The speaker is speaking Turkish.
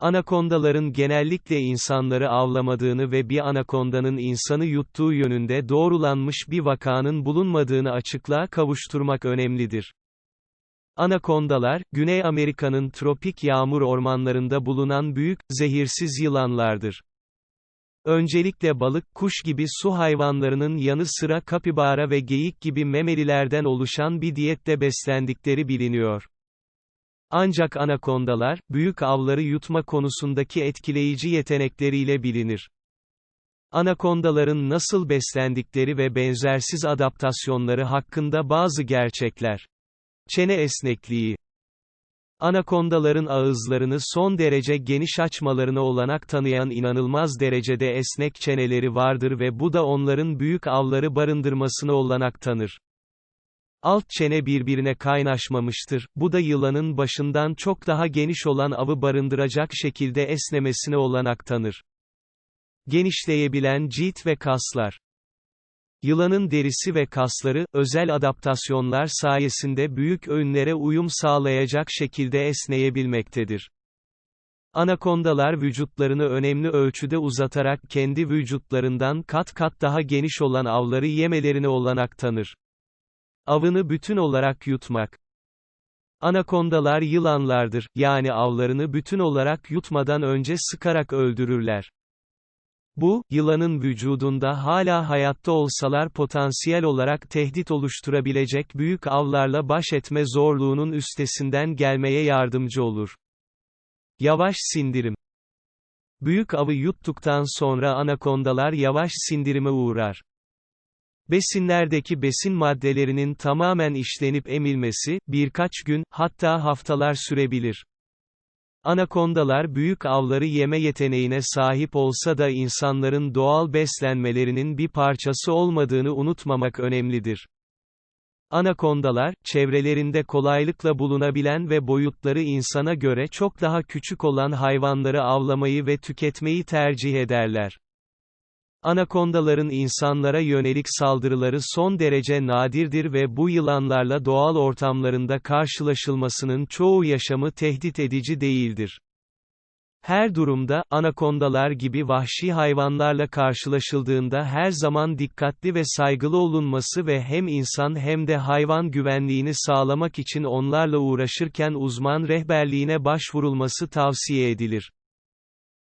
Anakondaların genellikle insanları avlamadığını ve bir anakondanın insanı yuttuğu yönünde doğrulanmış bir vakanın bulunmadığını açıklığa kavuşturmak önemlidir. Anakondalar, Güney Amerika'nın tropik yağmur ormanlarında bulunan büyük, zehirsiz yılanlardır. Öncelikle balık, kuş gibi su hayvanlarının yanı sıra kapibara ve geyik gibi memelilerden oluşan bir diyette beslendikleri biliniyor. Ancak anakondalar, büyük avları yutma konusundaki etkileyici yetenekleriyle bilinir. Anakondaların nasıl beslendikleri ve benzersiz adaptasyonları hakkında bazı gerçekler. Çene esnekliği. Anakondaların ağızlarını son derece geniş açmalarına olanak tanıyan inanılmaz derecede esnek çeneleri vardır ve bu da onların büyük avları barındırmasına olanak tanır. Alt çene birbirine kaynaşmamıştır, bu da yılanın başından çok daha geniş olan avı barındıracak şekilde esnemesine olanak tanır. Genişleyebilen cilt ve kaslar. Yılanın derisi ve kasları, özel adaptasyonlar sayesinde büyük öğünlere uyum sağlayacak şekilde esneyebilmektedir. Anakondalar vücutlarını önemli ölçüde uzatarak kendi vücutlarından kat kat daha geniş olan avları yemelerine olanak tanır. Avını bütün olarak yutmak. Anakondalar yılanlardır, yani avlarını bütün olarak yutmadan önce sıkarak öldürürler. Bu, yılanın vücudunda hala hayatta olsalar potansiyel olarak tehdit oluşturabilecek büyük avlarla baş etme zorluğunun üstesinden gelmeye yardımcı olur. Yavaş sindirim Büyük avı yuttuktan sonra anakondalar yavaş sindirime uğrar. Besinlerdeki besin maddelerinin tamamen işlenip emilmesi, birkaç gün, hatta haftalar sürebilir. Anakondalar büyük avları yeme yeteneğine sahip olsa da insanların doğal beslenmelerinin bir parçası olmadığını unutmamak önemlidir. Anakondalar, çevrelerinde kolaylıkla bulunabilen ve boyutları insana göre çok daha küçük olan hayvanları avlamayı ve tüketmeyi tercih ederler. Anakondaların insanlara yönelik saldırıları son derece nadirdir ve bu yılanlarla doğal ortamlarında karşılaşılmasının çoğu yaşamı tehdit edici değildir. Her durumda, anakondalar gibi vahşi hayvanlarla karşılaşıldığında her zaman dikkatli ve saygılı olunması ve hem insan hem de hayvan güvenliğini sağlamak için onlarla uğraşırken uzman rehberliğine başvurulması tavsiye edilir.